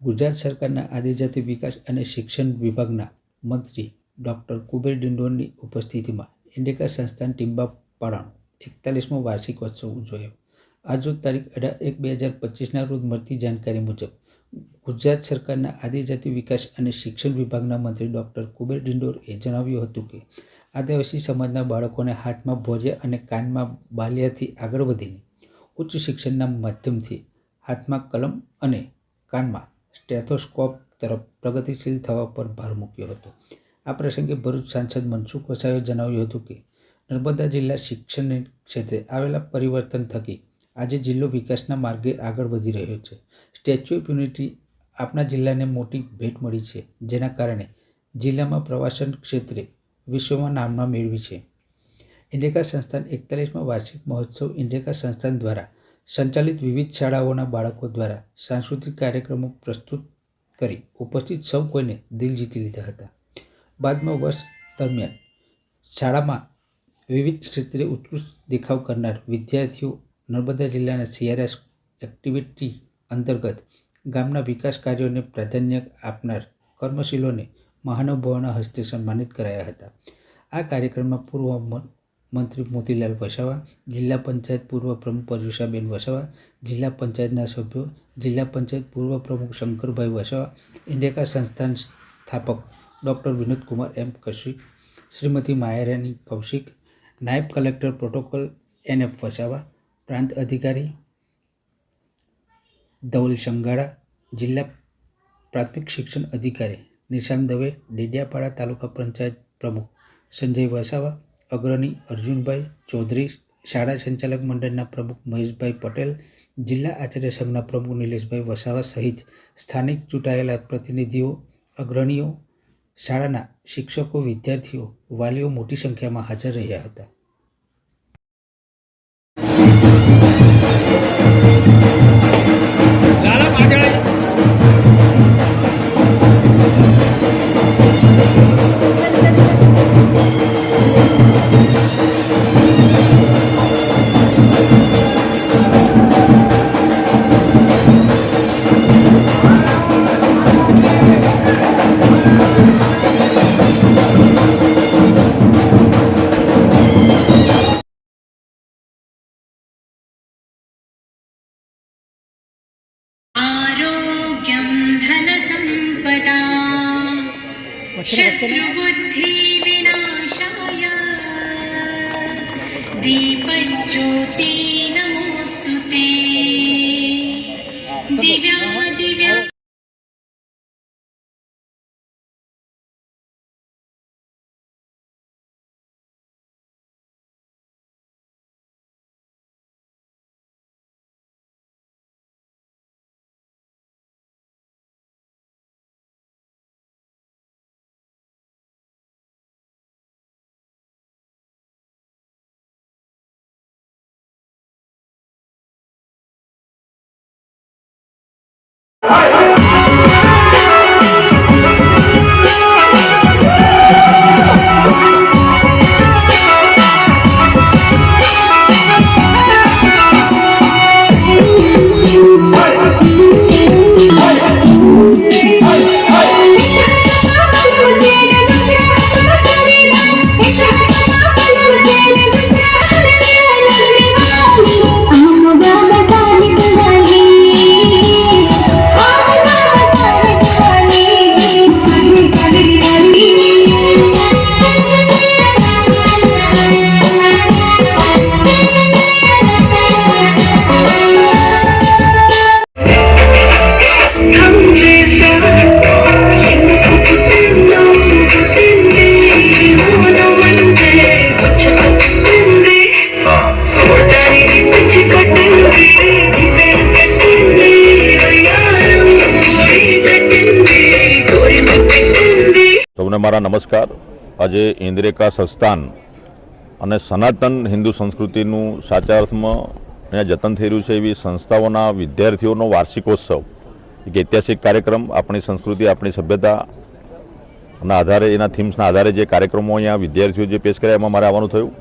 ગુજરાત સરકારના આદિજાતિ વિકાસ અને શિક્ષણ વિભાગના મંત્રી ડૉક્ટર કુબેર ડિંડોરની ઉપસ્થિતિમાં ઇન્ડિકા સંસ્થાન ટીમ્બાપાડાનો એકતાલીસમો વાર્ષિક ઉત્સવ ઉજવાયો. આજરોજ તારીખ અઢાર એક બે હજાર પચીસના રોજ મળતી જાણકારી મુજબ ગુજરાત સરકારના આદિજાતિ વિકાસ અને શિક્ષણ વિભાગના મંત્રી ડૉક્ટર કુબેર ડિંડોરએ જણાવ્યું હતું કે, આદિવાસી સમાજના બાળકોને હાથમાં ભોજે અને કાનમાં બાલિયાથી આગળ વધીને ઉચ્ચ શિક્ષણના માધ્યમથી હાથમાં કલમ અને કાનમાં સ્ટેથોસ્કોપ તરફ પ્રગતિશીલ થવા પર ભાર મૂક્યો હતો. આ પ્રસંગે ભરૂચ સાંસદ મનસુખ વસાવે જણાવ્યું હતું કે, નર્મદા જિલ્લા શિક્ષણ ક્ષેત્રે આવેલા પરિવર્તન થકી આજે જિલ્લો વિકાસના માર્ગે આગળ વધી રહ્યો છે. સ્ટેચ્યુ ઓફ યુનિટી આપણા જિલ્લાને મોટી ભેટ મળી છે, જેના કારણે જિલ્લામાં પ્રવાસન ક્ષેત્રે વિશ્વમાં નામના મેળવી છે. ઇન્ડિકા સંસ્થાન એકતાલીસમાં વાર્ષિક મહોત્સવ ઇન્ડિકા સંસ્થાન દ્વારા સંચાલિત વિવિધ શાળાઓના બાળકો દ્વારા સાંસ્કૃતિક કાર્યક્રમો પ્રસ્તુત કરી ઉપસ્થિત સૌ કોઈને દિલ જીતી લીધા હતા. બાદમાં વર્ષ દરમિયાન શાળામાં વિવિધ ક્ષેત્રે ઉત્કૃષ્ટ દેખાવ કરનાર વિદ્યાર્થીઓ નર્મદા જિલ્લાના સીઆરએસ એક્ટિવિટી અંતર્ગત ગામના વિકાસ કાર્યોને પ્રાધાન્ય આપનાર કર્મશીલોને મહાનુભાવોના હસ્તે સન્માનિત કરાયા હતા. આ કાર્યક્રમમાં પૂર્વ મંત્રી મોતીલાલ વસાવા, જિલ્લા પંચાયત પૂર્વ પ્રમુખ પર્યુષાબેન વસાવા, જિલ્લા પંચાયતના સભ્યો, જિલ્લા પંચાયત પૂર્વ પ્રમુખ શંકરભાઈ વસાવા ઇન્ડિકા સંસ્થાન સ્થાપક ડૉક્ટર વિનોદકુમાર એમ કૌશિક શ્રીમતી માયારાની કૌશિક, નાયબ collector protocol N F Vasava, પ્રાંત અધિકારી ધવલ સંગાડા, જિલ્લા પ્રાથમિક શિક્ષણ અધિકારી નિશાન દવે, ડેડિયાપાડા તાલુકા પંચાયત પ્રમુખ સંજય વસાવા અગ્રણી અર્જુનભાઈ ચૌધરી, શાળા સંચાલક મંડળના પ્રમુખ મહેશભાઈ પટેલ, જિલ્લા આચાર્ય સંઘના પ્રમુખ નિલેશભાઈ વસાવા સહિત સ્થાનિક ચૂંટાયેલા પ્રતિનિધિઓ, અગ્રણીઓ, શાળાના શિક્ષકો, વિદ્યાર્થીઓ, વાલીઓ મોટી સંખ્યામાં હાજર રહ્યા હતા. Thank પાછળ शत्रुबुद्धिविनाशाय दीपज्योति नमोऽस्तु ते दिव्या Hey! સૌને મારા નમસ્કાર. આજે ઇન્દ્રેકા સંસ્થાન અને સનાતન હિન્દુ સંસ્કૃતિનું સાચા અર્થમાં અહીંયા જતન થઈ રહ્યું છે એવી સંસ્થાઓના વિદ્યાર્થીઓનો વાર્ષિકોત્સવ. એક ઐતિહાસિક કાર્યક્રમ, આપણી સંસ્કૃતિ, આપણી સભ્યતાના આધારે, એના થીમ્સના આધારે જે કાર્યક્રમો અહીંયા વિદ્યાર્થીઓ જે પેશ કર્યા, એમાં મારે આવવાનું થયું.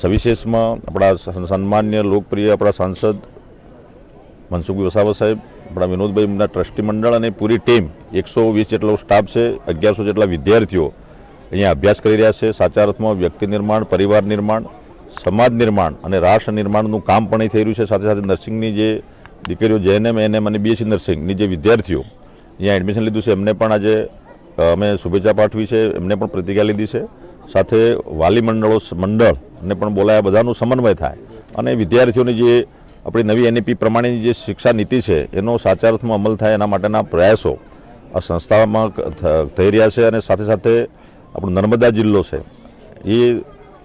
સવિશેષમાં આપણા સન્માન્ય લોકપ્રિય આપણા સાંસદ મનસુખ વસાવા સાહેબ, આપણા વિનોદભાઈના ટ્રસ્ટી મંડળ અને પૂરી ટીમ એકસો વીસ જેટલો સ્ટાફ છે, અગિયારસો જેટલા વિદ્યાર્થીઓ અહીંયા અભ્યાસ કરી રહ્યા છે. સાચા અર્થમાં વ્યક્તિ નિર્માણ, પરિવાર નિર્માણ, સમાજ નિર્માણ અને રાષ્ટ્ર નિર્માણનું કામ પણ થઈ રહ્યું છે. સાથે સાથે નર્સિંગની જે દીકરીઓ જેએનએમ એનએમ અને બીએસસી નર્સિંગની જે વિદ્યાર્થીઓ અહીંયા એડમિશન લીધું છે, એમને પણ આજે અમે શુભેચ્છા પાઠવી છે, એમને પણ પ્રતિજ્ઞા લીધી છે. સાથે વાલી મંડળો મંડળને પણ બોલાયા બધાનું સમન્વય થાય અને વિદ્યાર્થીઓની જે આપણી નવી એનઈપી પ્રમાણેની જે શિક્ષા નીતિ છે, એનો સાચા અર્થમાં અમલ થાય એના માટેના પ્રયાસો આ સંસ્થામાં થઈ રહ્યા છે અને સાથે સાથે આપણો નર્મદા જિલ્લો છે. એ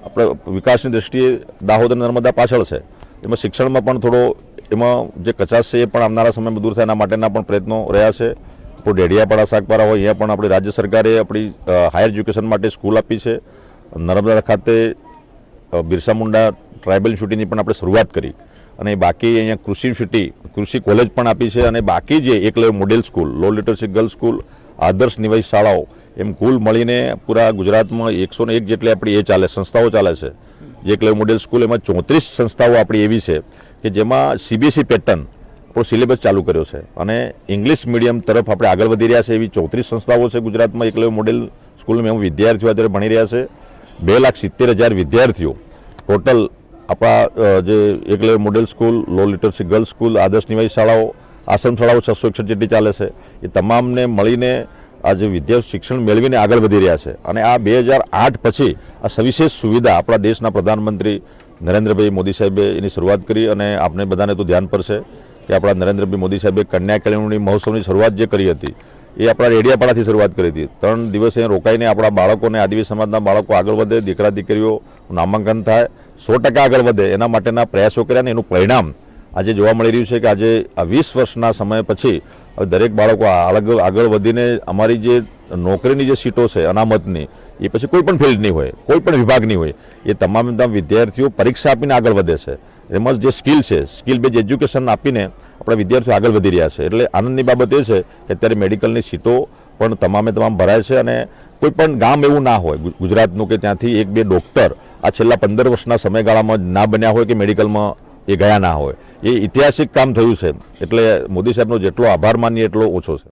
આપણે વિકાસની દ્રષ્ટિએ દાહોદ અને નર્મદા પાછળ છે. એમાં શિક્ષણમાં પણ થોડો એમાં જે કચાશ છે એ પણ આવનારા સમયમાં દૂર થાય એના માટેના પણ પ્રયત્નો રહ્યા છે. આપણું ડેડિયાપાડા શાકપારા હોય, અહીંયા પણ આપણી રાજ્ય સરકારે આપણી હાયર એજ્યુકેશન માટે સ્કૂલ આપી છે. નર્મદા ખાતે બિરસા મુંડા ટ્રાઇબલ યુનિવર્સિટીની પણ આપણે શરૂઆત કરી. અને બાકી અહીંયા કૃષિ યુનિવર્સિટી કૃષિ કોલેજ પણ આપી છે અને બાકી જે Eklavya model school low literacy girls school આદર્શ નિવાસી શાળાઓ, એમ કુલ મળીને પૂરા ગુજરાતમાં એકસો ને એક જેટલી આપણી એ ચાલે, સંસ્થાઓ ચાલે છે. જે એકલવ્ય મોડેલ સ્કૂલ એમાં ચોત્રીસ સંસ્થાઓ આપણી એવી છે કે જેમાં સીબીએસઈ પેટર્ન આપણો સિલેબસ ચાલુ કર્યો છે. અને ઇંગ્લિશ મીડિયમ તરફ આપણે આગળ વધી રહ્યા છે એવી ચોત્રીસ સંસ્થાઓ છે ગુજરાતમાં એકલવ્ય મોડેલ સ્કૂલમાં વિદ્યાર્થીઓ અત્યારે ભણી રહ્યા છે. બે લાખ સિત્તેર હજાર વિદ્યાર્થીઓ. ટોટલ આપણા જે Eklavya model school low literacy girls school આદર્શ નિવાસી શાળાઓ, આશ્રમ શાળાઓ છસો એકસઠ જેટલી ચાલે છે, એ તમામને મળીને આજે વિદ્યાર્થી શિક્ષણ મેળવીને આગળ વધી રહ્યા છે. અને આ બે હજાર આઠ પછી આ સવિશેષ સુવિધા આપણા દેશના પ્રધાનમંત્રી નરેન્દ્રભાઈ મોદી સાહેબે એની શરૂઆત કરી અને આપણે બધાને તો ધ્યાન પર છે કે આપણા નરેન્દ્રભાઈ મોદી સાહેબે કન્યા કેળવણી મહોત્સવની શરૂઆત જે કરી હતી એ આપણા રેડિયાપાડાથી શરૂઆત કરી હતી. ત્રણ દિવસ અહીં રોકાઈને આપણા બાળકોને, આદિવાસી સમાજના બાળકો આગળ વધે, દીકરા, દીકરીઓ નામાંકન થાય, સો ટકા આગળ વધે. એના માટેના પ્રયાસો કર્યા અને એનું પરિણામ આજે જોવા મળી રહ્યું છે કે આજે આ વીસ વર્ષના સમય પછી હવે દરેક બાળકો આગળ આગળ વધીને અમારી જે નોકરીની જે સીટો છે, અનામતની, એ પછી કોઈ પણ ફિલ્ડની હોય, કોઈ પણ વિભાગની હોય, એ તમામ તમામ વિદ્યાર્થીઓ પરીક્ષા આપીને આગળ વધે છે. એમાં જે સ્કિલ છે, સ્કિલ બેઝ એજ્યુકેશન આપીને આપણા વિદ્યાર્થીઓ આગળ વધી રહ્યા છે. એટલે આનંદની બાબત એ છે કે અત્યારે મેડિકલની સીટો પણ તમામે તમામ ભરાય છે અને કોઈ પણ ગામ એવું ના હોય ગુજરાતનું કે ત્યાંથી એક બે ડૉક્ટર આ છેલ્લા પંદર વર્ષના સમયગાળામાં ના બન્યા હોય કે મેડિકલમાં એ ગયા ના હોય. એ ઐતિહાસિક કામ થયું છે. એટલે મોદી સાહેબનો જેટલો આભાર માનીએ એટલો ઓછો છે.